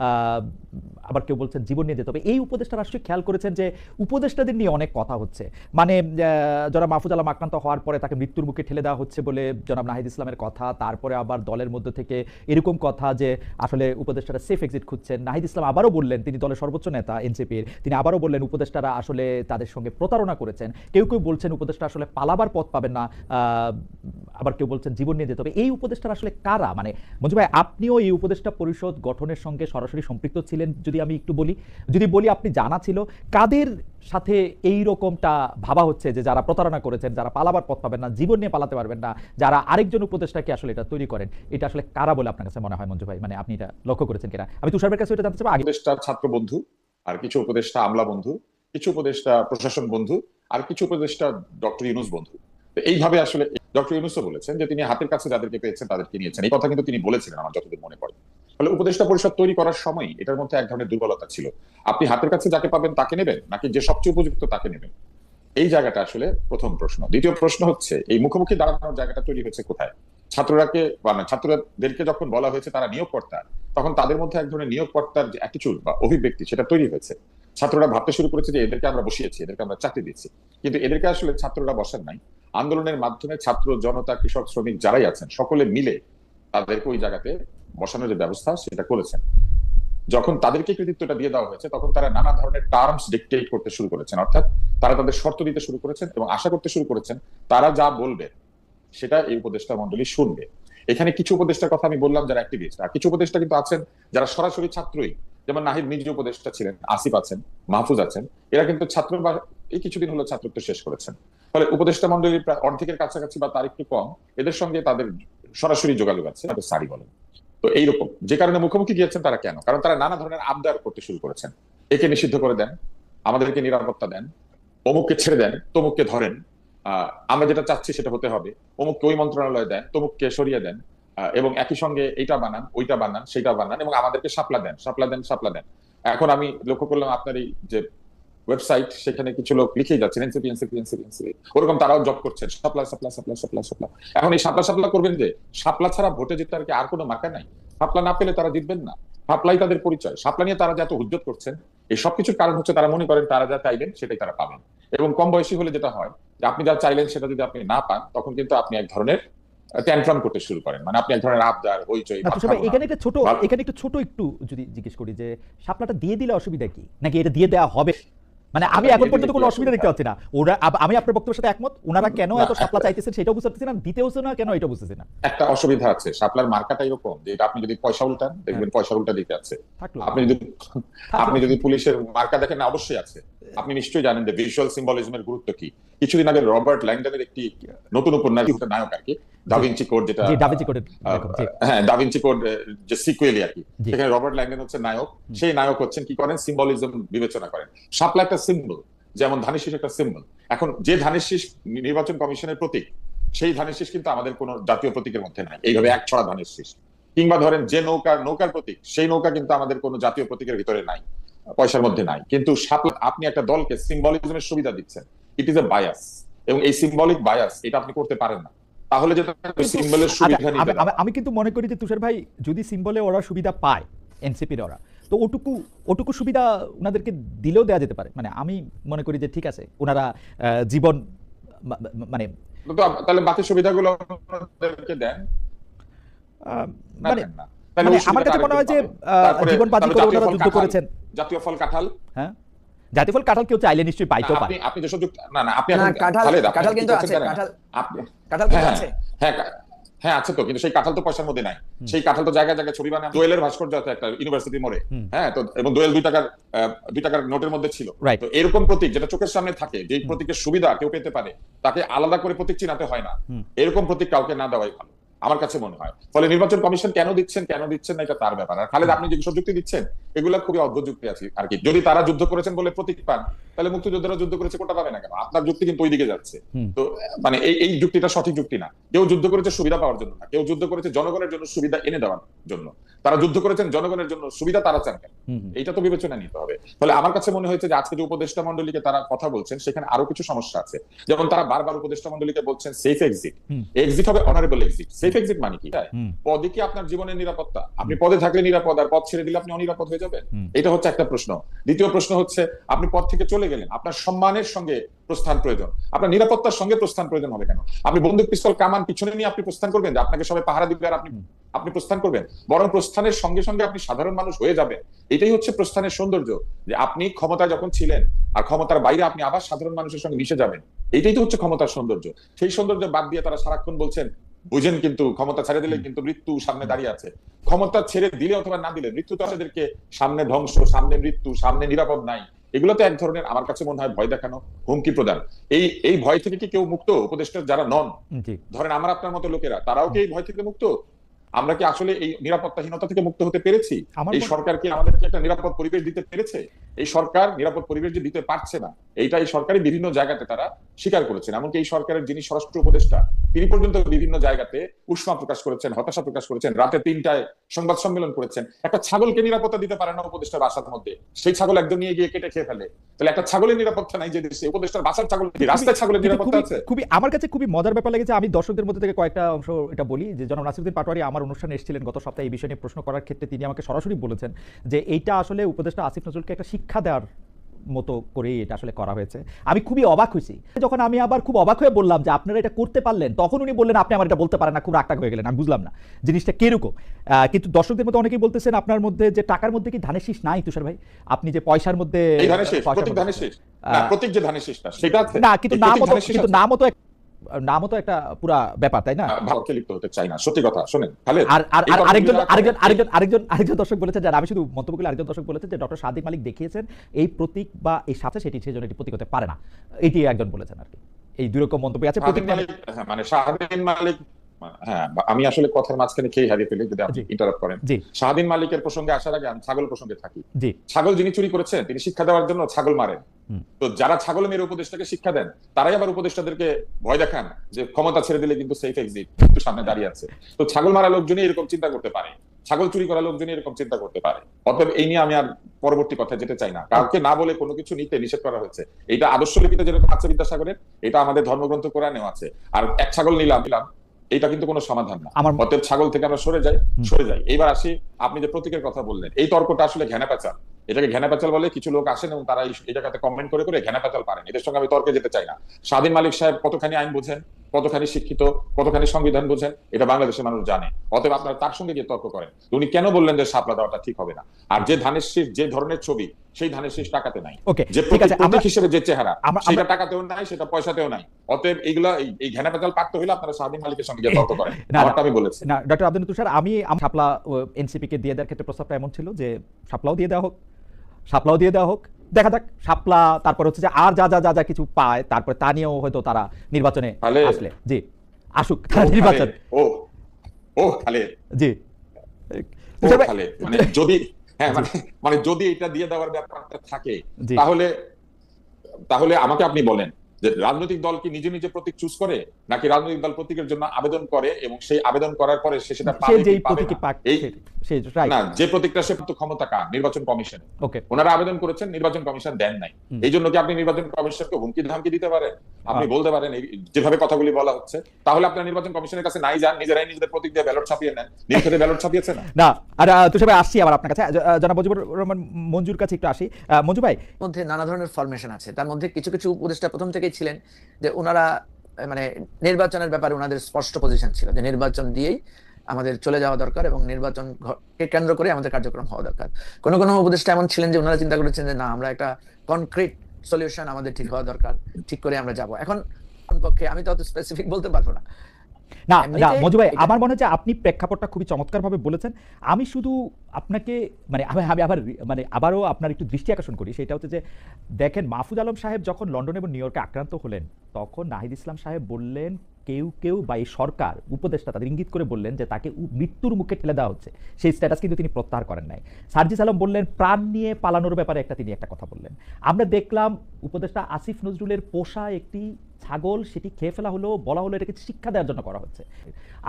uh, আবার কেউ বলছেন জীবন নিয়ে যেতে হবে এই উপদেষ্টারা আসলে খেয়াল করেছেন যে উপদেষ্টাদের নিয়ে অনেক কথা হচ্ছে। মানে জনাব মাহফুজ আলম আক্রান্ত হওয়ার পরে তাকে মৃত্যুর মুখে ঠেলে দেওয়া হচ্ছে বলে জনাব নাহিদ ইসলামের কথা। তারপরে আবার দলের মধ্যে থেকে এরকম কথা যে, আসলে উপদেষ্টারা সেফ এক্সিট খুঁজছেন। নাহিদ ইসলাম আবারও বললেন, তিনি দলের সর্বোচ্চ নেতা, এনসিপির, তিনি আবারও বললেন উপদেষ্টারা আসলে তাদের সঙ্গে প্রতারণা করেছেন। কেউ কেউ বলছেন উপদেষ্টা আসলে পালাবার পথ পাবেন না আবার কেউ বলছেন জীবন নিয়ে যেতে হবে এই উপদেষ্টারা আসলে কারা? মানে মঞ্জু ভাই, আপনিও এই উপদেষ্টা পরিষদ গঠনের সঙ্গে সরাসরি সম্পৃক্ত ছিলেন যদি আমি একটু বলি, যদি বলি আপনি জানা ছিল, কাদের সাথে এই রকমটা ভাবা হচ্ছে যে যারা প্রতারণা করেছেন, যারা পালাবার পথ পাবেন না, জীবন নিয়ে পালাতে পারবেন না, যারা আরেকজন উপদেষ্টাকে আসলে এটা তৈরি করেন, এটা আসলে কারা বলে আপনার কাছে মনে হয় মঞ্জু ভাই? মানে আপনি এটা লক্ষ্য করেছেন কিনা? আমি তুষারের কাছে এটা জানতে আগে উপদেষ্টা ছাত্র বন্ধু, আর কিছু উপদেষ্টা আমলা বন্ধু, কিছু উপদেষ্টা প্রশাসন বন্ধু, আর কিছু উপদেষ্টা ডক্টর ইউনুস বন্ধু। এইভাবে আসলে ডক্টর ইউনুসও বলেছেন যে তিনি হাতের কাছে যাদেরকে পেয়েছেন তাদেরকে নিয়েছেন। এই কথা কিন্তু তিনি বলেছিলেন, আমার যতদূর মনে পড়ে। ফলে উপদেষ্টা পরিষদ তৈরি করার সময় এটার মধ্যে এক ধরনের দুর্বলতা ছিল। আপনি হাতের কাছে যাকে পাবেন তাকে নেবেন, নাকি যে সবচেয়ে উপযুক্ত তাকে নেবেন? এই জায়গাটা আসলে প্রথম প্রশ্ন। দ্বিতীয় প্রশ্ন হচ্ছে, এই মুখোমুখি দাঁড়ানোর জায়গাটা তৈরি হয়েছে কোথায়? ছাত্ররাকে মানে ছাত্রদেরকে যখন বলা হয়েছে তারা নিয়োগকর্তা, তখন তাদের মধ্যে এক ধরনের নিয়োগকর্তার যে অ্যাটিচিউড বা অভিব্যক্তি সেটা তৈরি হয়েছে। ছাত্ররা ভাবতে শুরু করেছে যে এদেরকে আমরা বসিয়েছি, এদেরকে আমরা চাকরি দিচ্ছি। কিন্তু এদেরকে আসলে ছাত্ররা বসার নাই। আন্দোলনের মাধ্যমে ছাত্র, জনতা, কৃষক, শ্রমিক যারাই আছেন, সকলে মিলে তাদেরকে ওই জায়গাতে বসানোর যে ব্যবস্থা সেটা করেছেন। যখন তাদেরকে কৃতিত্বটা দিয়ে দেওয়া হয়েছে, তখন তারা নানা ধরনের টার্মস ডিকটেট করতে শুরু করেছেন। অর্থাৎ তারা তাদের শর্ত দিতে শুরু করেছেন এবং আশা করতে শুরু করেছেন তারা যা বলবে, সেটা এই উপদেষ্টা মন্ডলী শুনবে। এখানে কিছু উপদেষ্টার কথা আমি বললাম যারা অ্যাক্টিভিস্ট আর কিছু উপদেষ্টা কিন্তু আছেন যারা সরাসরি ছাত্রই। যেমন নাহিদ নিজে উপদেষ্টা ছিলেন, আসিফ আছেন, মাহফুজ আছেন, এরা কিন্তু ছাত্র বা এই কিছুদিন হলো ছাত্রত্ব শেষ করেছেন। ফলে উপদেষ্টা মন্ডলীর অর্ধেকের কাছাকাছি বা তার একটু কম, এদের সঙ্গে তাদের সরাসরি যোগাযোগ আছে সারি বলেন। তো এইরকম। যে কারণে মুখোমুখি গিয়েছেন তারা কেন? কারণ তারা নানা ধরনের আবদার করতে শুরু করেছেন। একে নিষিদ্ধ করে দেন, আমাদেরকে নিরাপত্তা দেন, অমুককে ছেড়ে দেন, তমুককে ধরেন। আমরা যেটা চাচ্ছি সেটা হতে হবে। অমুককে ওই মন্ত্রণালয় দেন, তমুককে সরিয়ে দেন। এবং একই সঙ্গে এইটা বানান, ওইটা বানান সেটা বানান এবং আমাদেরকে সাপলা দেন সাপলা দেন সাপলা দেন। এখন আমি লক্ষ্য করলাম আপনার এই যে ওয়েবসাইট সেখানে কিছু লোক লিখেই যাচ্ছেন এনসিপি এনসিপি এনসিপি এনসিপি। ওরকম তারাও জব করছেন। সাপ্লা সাপ্লা সাপ্লা সাপ্লা সাপ্লা। এখন এই সাপ্লা সাপ্লা করবেন যে সাপ্লা ছাড়া ভোটে জিততে আর কি আর কোনো মার্কা নাই? সাপ্লা না পেলে তারা জিতবেন না। সাপ্লাই তাদের পরিচয়। সাপ্লা নিয়ে তারা যে এত হুজ্জত করছেন এই সবকিছুর কারণ হচ্ছে তারা মনে করেন তারা যা চাইবেন সেটাই তারা পাবেন। এবং কম বয়সী হলে যেটা হয় যে আপনি যা চাইলেন সেটা যদি আপনি না পান তখন কিন্তু আপনি এক ধরনের ট্যান্ট্রাম করতে শুরু করেন। মানে আপনি এক ধরনের আবদার হইচই ভাবনা। এখানে একটা ছোট। এখানে একটু ছোট একটু যদি জিজ্ঞেস করি যে সাপলাটা দিয়ে দিলে অসুবিধা কি? নাকি এটা দিয়ে দেওয়া হবে? মানে আমি এখন পর্যন্ত কোনো অসুবিধা দেখতে পাচ্ছি না। ওরা আমি আপনার বক্তব্যের সাথে একমত। ওনারা কেন এত সাপলা চাইতেছেন সেটাও বুঝতে পারছি না দিতে হচ্ছে না কেন এটা বুঝতেছি না? একটা অসুবিধা আছে সাপ্লার মার্কাটা এরকম যে এটা আপনি যদি পয়সা উল্টান দেখবেন পয়সা উল্টা দিতে আছে। আপনি যদি আপনি যদি পুলিশের মার্কা দেখেন না, অবশ্যই আছে। আপনি নিশ্চয়ই জানেন যে ভিজুয়াল সিম্বলিজমের গুরুত্ব কি? কিছুদিন আগে রবার্ট ল্যাংডনের একটি নতুন উপন্যাস নায়ক আর কি দাভিঞ্চি কোড যেটা জি। হ্যাঁ দাভিঞ্চি কোড যে সিকুয়েলি আর কি। সেখানে রবার্ট ল্যাংডন হচ্ছে নায়ক সেই নায়ক হচ্ছেন কি করেন? সিম্বলিজম বিবেচনা করেন। শাপলা একটা সিম্বল যেমন ধানের শীষ একটা সিম্বল এখন যে ধানের শীষ নির্বাচন কমিশনের প্রতীক সেই ধানের শীষ কিন্তু আমাদের কোনো জাতীয় প্রতীকের মধ্যে নাই। এইভাবে এক ছড়া ধানের শীষ। কিংবা ধরেন যে নৌকা নৌকার প্রতীক সেই নৌকা কিন্তু আমাদের কোনো জাতীয় প্রতীকের ভিতরে নাই। পয়সার মধ্যে নাই। কিন্তু শাপলা আপনি একটা দলকে সিম্বলিজমের সুবিধা দিচ্ছেন। ইট ইজ এ বায়াস এবং এই সিম্বলিক বায়াস এটা আপনি করতে পারেন না। তাহলে যেটা সিম্বলের আচ্ছা, সুবিধা আমি- নিতে আমি- কিন্তু মনে করি যে তুষার ভাই যদি সিম্বলে ওরা সুবিধা পায় এনসিপির ওরা তো ওটুকু ওটুকু সুবিধা ওনাদেরকে দিলেও দেওয়া যেতে পারে। মানে আমি মনে করি যে ঠিক আছে ওনারা জীবন মানে তাহলে বাকি সুবিধাগুলো আমাদেরকে দেন? মানে মানে আমার কাছে মনে হয় যে জীবন বাজি করে ওনারা যুদ্ধ করেছেন? জাতীয় ফল কাঁঠাল। হ্যাঁ? জাতীয় ফল কাঁঠাল কেউ চাইলে নিশ্চয়ই পাইতেও পারে। আপনি যেসব যুক্ত না না আপনি এখন কাঁঠাল কাঁঠাল কিন্তু আছে কাঁঠাল আপনি কাঁঠাল কিন্তু হ্যাঁ, আছে। হ্যাঁ হ্যাঁ আছে তো কিন্তু সেই কাঁঠাল তো পয়সার মধ্যে নাই। সেই কাঁঠাল তো জায়গায় জায়গায় ছবি বানায়। দোয়েলের ভাস্কর্য আছে একটা ইউনিভার্সিটি মোড়ে। হ্যাঁ তো এবং দোয়েল দুই টাকার আহ, দুই টাকার নোটের মধ্যে ছিল। তো এরকম প্রতীক যেটা চোখের সামনে থাকে যে প্রতীকের সুবিধা কেউ পেতে পারে তাকে আলাদা করে প্রতীক চিনাতে হয় না। এরকম প্রতীক কাউকে না দেওয়াই ভালো। আমার কাছে মনে হয়। ফলে নির্বাচন কমিশন কেন দিচ্ছেন কেন দিচ্ছেন না এটা তার ব্যাপার। আর খালেদ আপনি যে সব যুক্তি দিচ্ছেন এগুলো খুবই অদ্ভুত যুক্তি আছে আর কি। যদি তারা যুদ্ধ করেছেন বলে প্রতীক পান তাহলে মুক্তিযোদ্ধারা যুদ্ধ করেছে কোটা পাবে না কেন? আপনার যুক্তি কিন্তু ওই দিকে যাচ্ছে। তো মানে এই এই যুক্তিটা সঠিক যুক্তি না। কেউ যুদ্ধ করেছে সুবিধা পাওয়ার জন্য না। কেউ যুদ্ধ করেছে জনগণের জন্য সুবিধা এনে দেওয়ার জন্য। তারা যুদ্ধ করেছেন জনগণের জন্য সুবিধা তারা চান কেন। এইটা তো বিবেচনা নিতে হবে। ফলে আমার কাছে মনে হয়েছে যে আজকে যে উপদেষ্টা মন্ডলীকে তারা কথা বলছেন সেখানে আরও কিছু সমস্যা আছে। যেমন তারা বারবার উপদেষ্টা মন্ডলীকে বলছেন সেফ এক্সিট এক্সিট হবে অনারেবল এক্সিট সেফ এক্সিট মানে কি? পদে কি আপনার জীবনের নিরাপত্তা? আপনি পদে থাকলে নিরাপদ আর পদ ছেড়ে দিলে আপনি অনিরাপদ হয়ে যাবেন? এটা হচ্ছে একটা প্রশ্ন। দ্বিতীয় প্রশ্ন হচ্ছে আপনি পদ থেকে চলে গেলেন আপনার সম্মানের সঙ্গে প্রস্থান প্রয়োজন। আপনার নিরাপত্তার সঙ্গে প্রস্থান প্রয়োজন হবে কেন? আপনি বন্দুক পিস্তল কামান পিছনে নিয়ে আপনি প্রস্থান করবেন যে আপনাকে সবাই পাহারা দিবে আর আপনি। আপনি প্রস্থান করবেন। বরং প্রস্থানের সঙ্গে সঙ্গে আপনি সাধারণ মানুষ হয়ে যাবেন। এটাই হচ্ছে প্রস্থানের সৌন্দর্য। যে আপনি ক্ষমতায় যখন ছিলেন আর ক্ষমতার বাইরে আপনি আবার সাধারণ মানুষের সঙ্গে মিশে যাবেন এটাই তো হচ্ছে ক্ষমতার সৌন্দর্য। সেই সৌন্দর্য বাদ দিয়ে তারা সারাক্ষণ বলছেন বুঝেন কিন্তু ক্ষমতা ছেড়ে দিলে কিন্তু মৃত্যু সামনে দাঁড়িয়ে আছে। ক্ষমতা ছেড়ে দিলে অথবা না দিলে মৃত্যু তো আমাদেরকে সামনে ধ্বংস সামনে মৃত্যু সামনে নিরাপদ নাই। এগুলো তো এক ধরনের আমার কাছে মনে হয় ভয় দেখানো হুমকি প্রদান। এই এই ভয় থেকে কি কেউ মুক্ত? উপদেষ্টা যারা নন ধরেন আমার আপনার মতো লোকেরা তারাও কি এই ভয় থেকে মুক্ত? আমরা কি আসলে এই নিরাপত্তাহীনতা থেকে মুক্ত হতে পেরেছি? এই সরকার কি আমাদেরকে একটা নিরাপদ পরিবেশ দিতে পেরেছে? এই সরকার নিরাপদ পরিবেশ যে দিতে পারছে না এইটা এই সরকারি বিভিন্ন জায়গাতে তারা স্বীকার করেছেন। এমনকি এই সরকারের যিনি স্বরাষ্ট্র উপদেষ্টা তিনি পর্যন্ত বিভিন্ন জায়গাতে উষ্মা প্রকাশ করেছেন হতাশা প্রকাশ করেছেন রাতে তিনটায় সংবাদ সম্মেলন করেছেন। একটা ছাগলকে নিরাপত্তা দিতে পারে না উপদেষ্টার বাসার মধ্যে সেই ছাগল একদম নিয়ে গিয়ে কেটে খেয়ে ফেলে। তাহলে একটা ছাগলের নিরাপত্তা নাই যে দেশে উপদেষ্টার বাসার ছাগল রাস্তায় ছাগলের নিরাপত্তা আছে? খুবই আমার কাছে খুবই মজার ব্যাপার লেগেছে আমি দর্শকদের মধ্যে থেকে কয়েকটা অংশ এটা বলি যে জনাব নাসিরুদ্দিন পাটোয়ারি আমার অনুষ্ঠানে এসেছিলেন গত সপ্তাহে এই বিষয় নিয়ে প্রশ্ন করার ক্ষেত্রে তিনি আমাকে সরাসরি বলেছেন যে এইটা আসলে উপদেষ্টা আসিফ নজরুলকে একটা শিক্ষা দেওয়ার মতো করে এটা আসলে করা হয়েছে। আমি খুবই অবাক হয়েছি। যখন আমি আবার খুব অবাক হয়ে বললাম যে আপনারা এটা করতে পারলেন তখন উনি বললেন আপনি আমার এটা বলতে পারেন না খুব রাগটাগ হয়ে গেলেন। আমি বুঝলাম না। জিনিসটা কীরকম? আহ, কিন্তু দর্শকদের মধ্যে অনেকেই বলতেছেন আপনার মধ্যে যে টাকার মধ্যে কি ধানের শীষ নাই তুষার ভাই? আপনি যে পয়সার মধ্যে না সেটা না কিন্তু প্রতীক মতো ধানের তো একটা পুরো ব্যাপার তাই না? ভারতকে লিপ্ত হতে চাই না। সত্যি কথা শুনেন তাহলে আর আর আরেকজন আরেকজন আরেকজন আরেকজন আরেকজন দর্শক বলেছেন যারা আমি শুধু মন্তব্য করলে আরেকজন দর্শক বলেছেন যে ডক্টর সাদিক মালিক দেখিয়েছেন এই প্রতীক বা এই সাথে সেটি সেজন্য এটি প্রতীক হতে পারে না। এটি একজন বলেছেন আর কি। এই দুই রকম মন্তব্য আছে প্রতীক হ্যাঁ, মানে সাদিক মালিক হ্যাঁ আমি আসলে কথার মাঝখানে খেয়ে হারিয়ে ফেলি যদি আপনি ইন্টারাপ্ট করেন। শাহদিন মালিকের প্রসঙ্গে আসার আগে আমি ছাগল প্রসঙ্গে থাকি। ছাগল যিনি চুরি করেছেন তিনি শিক্ষা দেওয়ার জন্য ছাগল মারেন। তো যারা ছাগল মেরে উপদেষ্টাকে শিক্ষা দেন তারাই আবার উপদেষ্টাদেরকে ভয় দেখান যে ক্ষমতা ছেড়ে দিলে কিন্তু সেফ এক্সিট কিন্তু সামনে দাঁড়িয়ে আছে। তো ছাগল মারা লোকজনই এরকম চিন্তা করতে পারে। ছাগল চুরি করা লোকজনই এরকম চিন্তা করতে পারে। অতএব এই নিয়ে আমি আর পরবর্তী কথা যেতে চাই না। কাউকে না বলে কোনো কিছু নিতে নিষেধ করা হয়েছে। এটা আদর্শ লিপিতে যেরকম আছে বিদ্যাসাগরের এটা আমাদের ধর্মগ্রন্থ কোরআনেও আছে। আর এক ছাগল নিলাম নিলাম। এটা কিন্তু কোনো সমাধান না। আমার অতএব ছাগল থেকে আমরা সরে যাই সরে যাই। এইবার আসি আপনি যে প্রতীকের কথা বললেন এই তর্কটা আসলে ঘেনা পেঁচাল এটাকে ঘেনা পেঁচাল বলে কিছু লোক আসেন এবং তারা এই- জায়গাতে কমেন্ট করে করে ঘেনা পেঁচাল পারেন। এদের সঙ্গে আমি তর্কে যেতে চাই না। স্বাধীন মালিক সাহেব কতখানি আইন বোঝেন কতখানি শিক্ষিত কতখানি সংবিধান বোঝেন এটা বাংলাদেশের মানুষ জানে। অতএব আপনারা তার সঙ্গে গিয়ে তর্ক করেন। উনি কেন বললেন যে সাপলা দেওয়াটা ঠিক হবে না? আর যে ধানের শীষ যে ধরনের ছবি সেই ধানের শীষ টাকাতে নাই। যে প্রতীক হিসেবে যে চেহারা সেটা টাকাতেও নাই সেটা পয়সাতেও নাই। অতএব এইগুলা এই- ঘেনা পেঁচাল পাকতে হইলে আপনারা স্বাধীন মালিকের সঙ্গে গিয়ে তর্ক করেন। আমারটা আমি বলেছি। না ডক্টর আব্দুল তুষার আমি সাপলা এনসিপি কে দিয়ে দেওয়ার ক্ষেত্রে প্রস্তাবটা এমন ছিল যে সাপলাও দিয়ে দেওয়া হোক। শাপলাও দিয়ে দেওয়া হোক। দেখা যাক সাপলা তারপর হচ্ছে যে আর যা যা যা যা কিছু পায় তারপর তা নিয়েও হয়তো তারা নির্বাচনে আসলে। জি আসুক তারা নির্বাচন। ও ও খালেদ। জি। খালেদ মানে যদি হ্যাঁ মানে মানে যদি এটা দিয়ে দেওয়ার ব্যাপারটা থাকে তাহলে তাহলে আমাকে আপনি বলেন। যে রাজনৈতিক দল কি নিজে নিজে প্রতীক চুজ করে? নাকি রাজনৈতিক দল প্রতীকের জন্য আবেদন করে এবং সেই আবেদন করার পরে সে সেটা পাবে কি পাবে না? যে প্রতীকটা সে তো ক্ষমতা কার? নির্বাচন কমিশন ওনারা আবেদন করেছেন নির্বাচন কমিশন দেন নাই। এই জন্য কি আপনি নির্বাচন কমিশনকে হুমকি ধামকি দিতে পারেন? আপনি হ্যাঁ। বলতে পারেন যেভাবে কথাগুলি বলা হচ্ছে তাহলে আপনার নির্বাচন কমিশনের কাছে নাই যান নিজেরাই নিজেদের প্রতীক দিয়ে ব্যালট ছাপিয়ে নেন। নির্বাচনে ব্যালট ছাপিয়েছে না? না আর তুষার ভাই আসছি আবার আপনার কাছে। জনাব মুজিবুর রহমান মঞ্জুর কাছে একটু আসি। মঞ্জু ভাই। মধ্যে নানা ধরনের ফরমেশন আছে। তার মধ্যে কিছু কিছু উপদেষ্টা প্রথম থেকেই ছিলেন যে ওনারা মানে নির্বাচনের ব্যাপারে ওনাদের স্পষ্ট পজিশন ছিল যে নির্বাচন দিয়েই আমাদের চলে যাওয়া দরকার এবং নির্বাচন কে কেন্দ্র করে আমাদের কার্যক্রম হওয়া দরকার। কোনো কোনো উপদেষ্টা এমন ছিলেন যে ওনারা চিন্তা করেছেন যে না, আমরা একটা কনক্রিট সলিউশন আমাদের ঠিক হওয়া দরকার, ঠিক করে আমরা যাব। এখন পক্ষে আমি তো অত স্পেসিফিক বলতে পারব না। না না মঞ্জু ভাই আমার মনে হচ্ছে আপনি প্রেক্ষাপটটা খুবই চমৎকারভাবে বলেছেন। আমি শুধু আপনাকে মানে আমি আবার মানে আবারও আপনার একটু দৃষ্টি আকর্ষণ করি সেটা হচ্ছে যে দেখেন মাহফুজ আলম সাহেব যখন লন্ডন এবং নিউ ইয়র্কে আক্রান্ত হলেন তখন নাহিদ ইসলাম সাহেব বললেন কেউ কেউ বা এই সরকার উপদেষ্টা তাদের ইঙ্গিত করে বললেন যে তাকে মৃত্যুর মুখে ঠেলে দেওয়া হচ্ছে। সেই স্ট্যাটাস কিন্তু তিনি প্রত্যাহার করেন নাই। সার্জিস আলম বললেন প্রাণ নিয়ে পালানোর ব্যাপারে একটা তিনি একটা কথা বললেন। আমরা দেখলাম উপদেষ্টা আসিফ নজরুলের পোষা একটি ছাগল সেটি খেয়ে ফেলা হলো বলা হলো এটাকে শিক্ষা দেওয়ার জন্য করা হচ্ছে।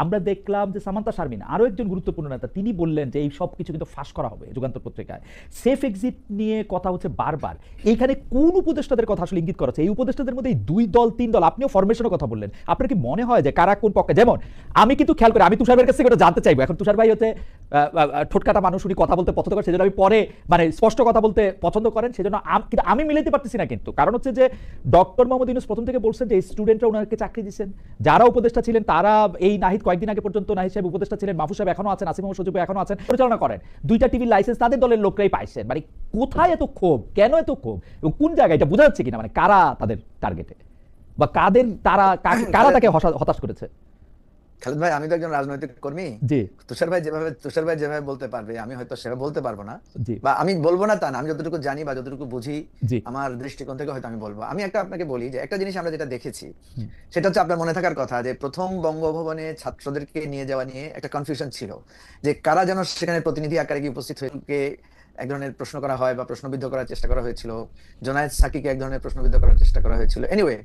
আমরা দেখলাম যে সামান্তা শারমিন, আরও একজন গুরুত্বপূর্ণ নেতা, তিনি বললেন যে এই সব কিছু কিন্তু ফাঁস করা হবে যুগান্তর পত্রিকায়। সেফ এক্সিট নিয়ে কথা হচ্ছে বারবার। এইখানে কোন উপদেষ্টাদের কথা আসলে ইঙ্গিত করা হচ্ছে? এই উপদেষ্টাদের মধ্যে এই দুই দল, তিন দল, আপনিও ফরমেশনের কথা বললেন। আপনার কি মনে হয় যে কারা কোন পক্ষে? যেমন, আমি কিন্তু খেয়াল করি, আমি তুষার ভাইয়ের কাছ ওটা জানতে চাইব। এখন তুষার ভাই হচ্ছে ঠোঁটকাটা মানুষ, উনি কথা বলতে পছন্দ করেন, সেজন্য আমি পরে মানে স্পষ্ট কথা বলতে পছন্দ করেন, সেজন্য আমি মিলাইতে পারতেছি না কিন্তু। কারণ হচ্ছে যে, ডক্টর মোহাম্মদ ইউনুস প্রথম থেকে বলছেন যে স্টুডেন্টরা ওনাকে চাকরি দিচ্ছেন। যারা উপদেষ্টা ছিলেন, তারা এই নাহিদ কয়েকদিন আগে পর্যন্ত নাহিদ সাহেব উপদেষ্টা ছিলেন, মাহফুজ সাহেব এখনও আছেন আসিম সচিব এখনও আছেন। পরিচালনা করেন। দুইটা টিভির লাইসেন্স তাদের দলের লোকরাই পাইছেন। মানে কোথায় এত ক্ষোভ? কেন এত ক্ষোভ? এবং কোন জায়গায়? এটা বোঝা যাচ্ছে কিনা? মানে কারা তাদের টার্গেটে বা কাদের তারা, কারা তাকে হতাশ করেছে? খালেদ ভাই আমি তো একজন রাজনৈতিক কর্মী। জি। তুষার ভাই যেভাবে তুষার ভাই যেভাবে বলতে পারবে আমি হয়তো সেভাবে বলতে পারব না। বা আমি বলব না তা না আমি যতটুকু জানি বা যতটুকু বুঝি আমার দৃষ্টিকোণ থেকে হয়তো আমি বলব। আমি একটা আপনাকে বলি যে একটা জিনিস আমরা যেটা দেখেছি সেটা হচ্ছে আপনার মনে থাকার কথা যে প্রথম বঙ্গভবনে ছাত্রদেরকে নিয়ে যাওয়া নিয়ে একটা কনফিউশন ছিল যে কারা যেন সেখানে প্রতিনিধি আকারে গিয়ে উপস্থিত হয়ে এক ধরনের প্রশ্ন করা হয় বা প্রশ্নবিদ্ধ করার চেষ্টা করা হয়েছিল জোনায়েদ সাকিকে এক ধরনের প্রশ্নবিদ্ধ করার চেষ্টা করা হয়েছিল। এনিওয়ে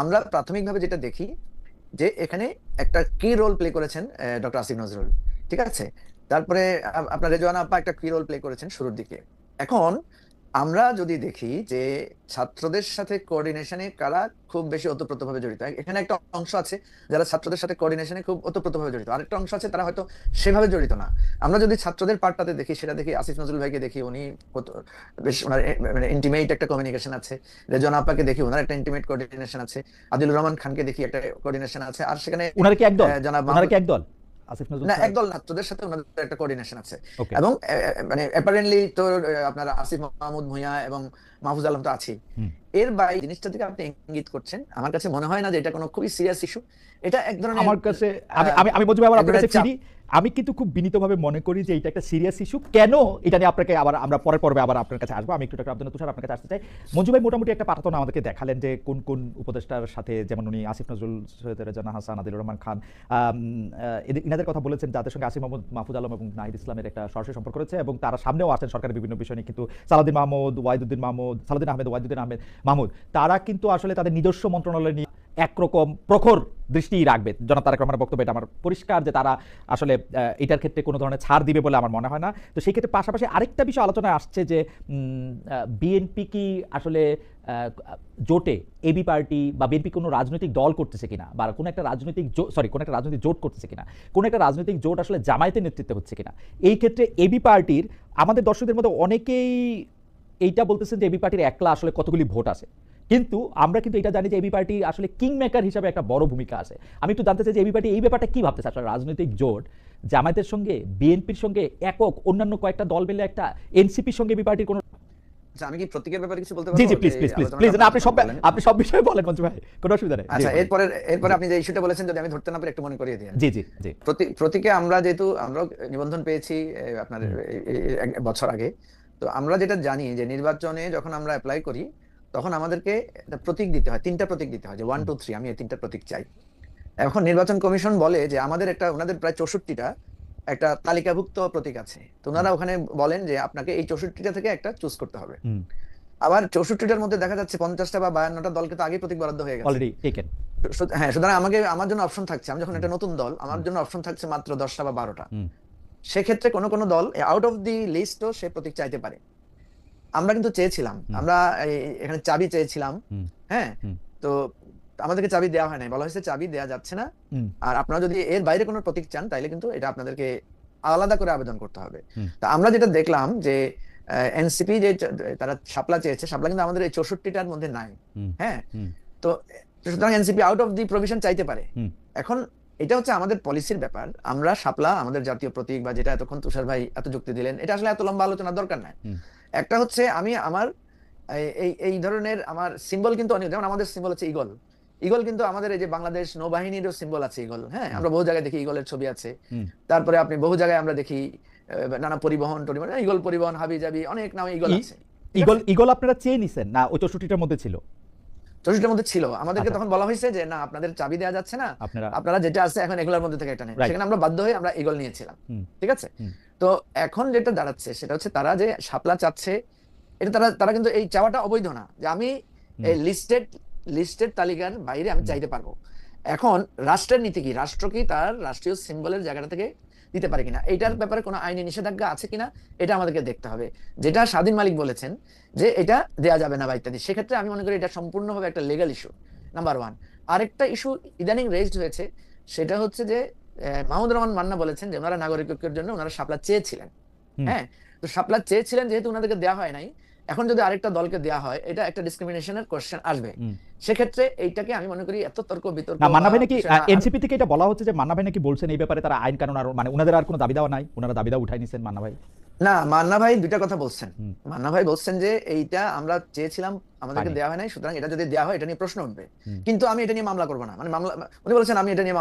আমরা প্রাথমিকভাবে যেটা দেখি যে এখানে একটা কি রোল প্লে করেছেন ডক্টর আসিফ নজরুল। ঠিক আছে? তারপরে আপনার রেজওয়ানা আপা একটা কি রোল প্লে করেছেন শুরুর দিকে। এখন আমরা যদি দেখি যে ছাত্রদের সাথে কোঅর্ডিনেশনে কারা খুব বেশি ওতপ্রোতভাবে জড়িত। এখানে একটা অংশ আছে যারা ছাত্রদের সাথে কোঅর্ডিনেশনে খুব ওতপ্রোতভাবে জড়িত। আরেকটা অংশ আছে তারা হয়তো সেভাবে জড়িত না। আমরা যদি ছাত্রদের পার্টটাতে দেখি সেটা দেখি আসিফ নজরুল ভাইকে দেখি উনি কত- বেশ ওনার মানে ইন্টিমেট একটা কমিউনিকেশন আছে। রেজন আপাকে দেখি ওনার একটা ইন্টিমেট কোঅর্ডিনেশন আছে। আদিলুর রহমান খানকে দেখি একটা কোঅর্ডিনেশন আছে। আর সেখানে ওনারা কি একদল? জনাব ওনারা কি একদল? আসিফ নজরুল না একদল না তোদের সাথে ওনাদের একটা কোঅর্ডিনেশন আছে। এবং মানে অ্যাপারেন্টলি তো আপনার আসিফ মাহমুদ ভুঁইয়া এবং মাহফুজ আলম তো আছেই। এর বাইরে জিনিসটা থেকে আপনি ইঙ্গিত করছেন আমার কাছে মনে হয় না যে এটা কোনো খুবই সিরিয়াস ইস্যু এটা এক ধরনের আমার কাছে আমি আমি আমি আবার আপনার কাছে ফিরি। আমি কিন্তু খুব বিনীতভাবে মনে করি যে এটা একটা সিরিয়াস ইস্যু কেন? এটা নিয়ে আপনাকে আবার আমরা পরের পর্বে আবার আপনার কাছে আসব। আমি একটু ডক্টর আব্দুল তুষার আপনার কাছে আসতে চাই। মঞ্জু ভাই মোটামুটি একটা পাঠাতন আমাদেরকে দেখালেন যে কোন কোন উপদেষ্টার সাথে, যেমন উনি আসিফ নজরুল, সৈয়দ রেজানা হাসান, আদিল রহমান খান এদের- ইনাদের কথা বলেছেন যাদের সঙ্গে আসিফ মোহাম্মদ, মাহফুজ আলম এবং নাহিদ ইসলামের একটা সরাসরি সম্পর্ক রয়েছে এবং তারা সামনেও আসেন সরকারের বিভিন্ন বিষয় নিয়ে। কিন্তু সালাদিন মাহমুদ, ওয়াইদুদ্দিন মাহমুদ, সালাউদ্দিন আহমেদ, ওয়াইদুদ্দিন আহমেদ মাহমুদ, তারা কিন্তু আসলে তাদের নিজস্ব মন্ত্রণালয় নিয়ে একরকম প্রখর দৃষ্টি রাখবে। জনাব তারেক বক্তব্য এটা আমার পরিষ্কার যে তারা আসলে এটার ক্ষেত্রে কোনো ধরনের ছাড় দিবে বলে আমার মনে হয় না। তো সেই ক্ষেত্রে পাশাপাশি আরেকটা বিষয় আলোচনায় আসছে যে বিএনপি কি আসলে জোটে এবি পার্টি বা বিএনপি কোনো রাজনৈতিক দল করতেছে কিনা বা কোনো একটা রাজনৈতিক সরি কোনো একটা রাজনৈতিক জোট করতেছে কিনা? কোনো একটা রাজনৈতিক জোট আসলে জামায়াতের নেতৃত্বে হচ্ছে কিনা? এই ক্ষেত্রে এবি পার্টির, আমাদের দর্শকদের মধ্যে অনেকেই এইটা বলতেছেন যে এবি পার্টির একলা আসলে কতগুলি ভোট আছে? কিন্তু আমরা কিন্তু এটা জানি যে এবি পার্টি আসলে কিং মেকার হিসাবে একটা বড় ভূমিকা আছে। আমি একটু জানতে চাই যে এবি পার্টি এই ব্যাপারটা কি ভাবতেছে? আসলে রাজনৈতিক জোট জামায়াতের সঙ্গে বিএনপির সঙ্গে একক অন্যান্য কয়েকটা দল মিলে একটা এনসিপির সঙ্গে এবি পার্টির কোনো আচ্ছা, আমি কি প্রতীকের ব্যাপারে কিছু বলতে পারব? জি প্লিজ প্লিজ প্লিজ প্লিজ না আপনি সব আপনি সব বিষয়ে বলেন মঞ্জু ভাই কোনো অসুবিধা নেই। আচ্ছা এরপরে এরপরে আপনি যে ইস্যুটা বলেছেন যদি আমি ধরতে না পারি একটু মনে করিয়ে জি জি জি। প্রতি প্রতীকে আমরা যেহেতু আমরা নিবন্ধন পেয়েছি আপনার এক বছর আগে। তো আমরা যেটা জানি যে নির্বাচনে যখন আমরা অ্যাপ্লাই করি তখন আমাদেরকে প্রতীক দিতে হয় তিনটা প্রতীক দিতে হয় যে ওয়ান টু থ্রি আমি এই তিনটা প্রতীক চাই। এখন নির্বাচন কমিশন বলে যে আমাদের একটা ওনাদের প্রায় চৌষট্টিটা একটা তালিকাভুক্ত প্রতীক আছে। তো ওনারা ওখানে বলেন যে আপনাকে এই চৌষট্টিটা থেকে একটা চুজ করতে হবে। আবার চৌষট্টিটার মধ্যে দেখা যাচ্ছে পঞ্চাশটা বা বায়ান্নটা দলকে তো আগে প্রতীক বরাদ্দ হয়ে গেছে। অলরেডি টেকেন হ্যাঁ সুতরাং আমাকে আমার জন্য অপশন থাকছে। আমি যখন একটা নতুন দল আমার জন্য অপশন থাকছে মাত্র দশটা বা বারোটা। সেক্ষেত্রে কোনো কোনো দল আউট অফ দি লিস্টও সে প্রতীক চাইতে পারে। আমরা কিন্তু চেয়েছিলাম। আমরা এখানে চাবি চেয়েছিলাম। হ্যাঁ? তো আমাদেরকে চাবি দেওয়া হয় নাই। বলা হয়েছে চাবি দেওয়া যাচ্ছে না। আর আপনারা যদি এর বাইরে কোনো প্রতীক চান তাহলে কিন্তু এটা আপনাদেরকে আলাদা করে আবেদন করতে হবে। তা আমরা যেটা দেখলাম যে এনসিপি যে তারা শাপলা চেয়েছে শাপলা কিন্তু আমাদের এই চৌষট্টিটার মধ্যে নাই। হ্যাঁ? তো সুতরাং NCP out of the provision চাইতে পারে। এখন এটা হচ্ছে আমাদের পলিসির ব্যাপার। আমরা শাপলা আমাদের জাতীয় প্রতীক বা যেটা এতক্ষণ তুষার ভাই এত যুক্তি দিলেন এটা আসলে এত লম্বা আলোচনার দরকার নাই। একটা হচ্ছে আমি আমার এই- এই ধরনের আমার সিম্বল কিন্তু অনেক যেমন আমাদের সিম্বল হচ্ছে ইগল ইগল কিন্তু আমাদের এই যে বাংলাদেশ নৌবাহিনীরও সিম্বল আছে ইগল হ্যাঁ আমরা বহু জায়গায় দেখি ইগলের ছবি আছে। তারপরে আপনি বহু জায়গায় আমরা দেখি নানা পরিবহন টরিবহন ইগল পরিবহন হাবি জাবি অনেক নামে ইগল আছে। ইগল ইগল আপনারা চেয়ে নিছেন? না ওই চৌষট্টিটার মধ্যে ছিল। চৌষট্টির মধ্যে ছিল। আমাদেরকে আচ্ছা। তখন বলা হয়েছে যে না আপনাদের চাবি দেওয়া যাচ্ছে না। আপনারা যেটা আছে এখন এগুলোর মধ্যে থেকে এটা Right. সেখানে আমরা বাধ্য হয়ে আমরা এগুলো নিয়েছিলাম। ঠিক আছে? তো এখন যেটা দাঁড়াচ্ছে সেটা হচ্ছে তারা যে শাপলা চাচ্ছে এটা তারা তারা কিন্তু এই চাওয়াটা অবৈধ না যে আমি এই লিস্টেড লিস্টেড তালিকার বাইরে আমি চাইতে পারব। এখন রাষ্ট্রের নীতি কি? রাষ্ট্র কি তার রাষ্ট্রীয় সিম্বলের জায়গাটা থেকে দিতে পারে কিনা এইটার হুম। ব্যাপারে কোনো আইনি নিষেধাজ্ঞা আছে কিনা এটা আমাদেরকে দেখতে হবে। যেটা স্বাধীন মালিক বলেছেন যে এটা দেয়া যাবে না বা ইত্যাদি সেক্ষেত্রে আমি মনে করি এটা সম্পূর্ণভাবে একটা লিগ্যাল ইস্যু নাম্বার ওয়ান আরেকটা ইস্যু ইদানিং রেজড হয়েছে সেটা হচ্ছে যে মাহমুদ রহমান মান্না বলেছেন যে ওনারা নাগরিকত্বের জন্য ওনারা শাপলা চেয়েছিলেন। হ্যাঁ তো শাপলা চেয়েছিলেন যেহেতু ওনাদেরকে দেওয়া হয় নাই এখন যদি আরেকটা দলকে দেওয়া হয় এটা একটা ডিসক্রিমিনেশনের কোশ্চেন আসবে। সেক্ষেত্রে এইটাকে আমি মনে করি এত তর্ক বিতর্ক না মান্না ভাই নাকি এনসিপি থেকে এটা বলা হচ্ছে যে মান্না ভাই নাকি বলছেন এই ব্যাপারে তারা আইন কানুন আর মানে ওনাদের আর কোনো দাবি দেওয়া নাই ওনারা দাবি দেওয়া উঠাই নিছেন মান্না ভাই। না মান্না ভাই দুইটা কথা বলছেন। মান্না ভাই বলছেন যে এইটা আমরা চেয়েছিলাম আমাদেরকে। দেওয়া হয় নাই সুতরাং এটা যদি দেওয়া হয় এটা নিয়ে প্রশ্ন উঠবে। কিন্তু আমি এটা নিয়ে মামলা করব না। মানে মামলা উনি বলেছেন আমি এটা নিয়ে